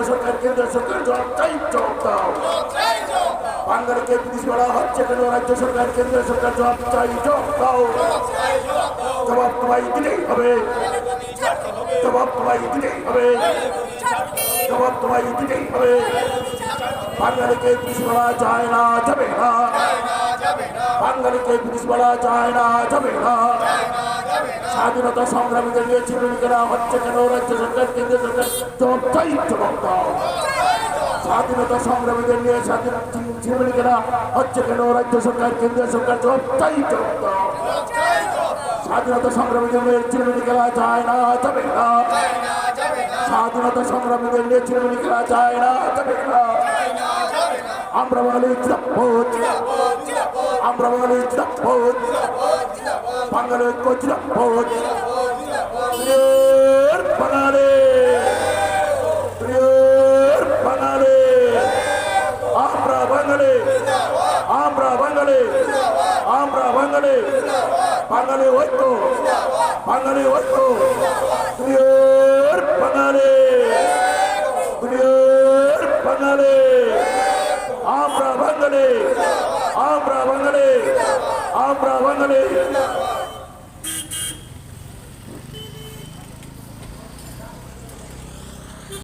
সরকার কেন্দ্র জবাব চাই জবাব দাও বাঙালিকে পুলিশ বলা হচ্ছে কেন রাজ্য সরকার কেন্দ্র সরকার জবাব চাই জবাব দাও জবাব তোমায় দিলেই হবে জবাব তোমায় দিলেই হবে জবাব তোমায় দিলেই হবে বাঙালিকে যায় না, যাবে না। বাঙালিকে পুলিশ বলা যায় না, যাবে না। স্বাধীনতা সংগ্রামীদের নিয়ে চিরুনিকেরা হচ্ছে কেন? রাজ্য সরকার, কেন্দ্র সরকার, জবাব চাই, জবাব দাও। স্বাধীনতা সংগ্রামীদের নিয়ে স্বাধীন চিরুনিকেরা হচ্ছে কেন? রাজ্য সরকার, কেন্দ্র সরকার, জবাব চাই, জবাব দাও। স্বাধীনতা সংগ্রামীদের নিয়ে চিরুনি খেলা যায় না, যাবে না। স্বাধীনতা সংগ্রামীদের নিয়ে চিরুনি খেলা যায় না, যাবে না। আমরা বাঙালি Amravalitza Pohut Pangalit Kochra Pohut Priyor Panale Priyor Panale Amra Bangale Amra Bangale Amra Bangale Bangale Waito Bangale Waito Priyor Panale Priyor Panale Amra Bangale আমরা বাঙালি আমরা বাঙালি আমরা বাঙালি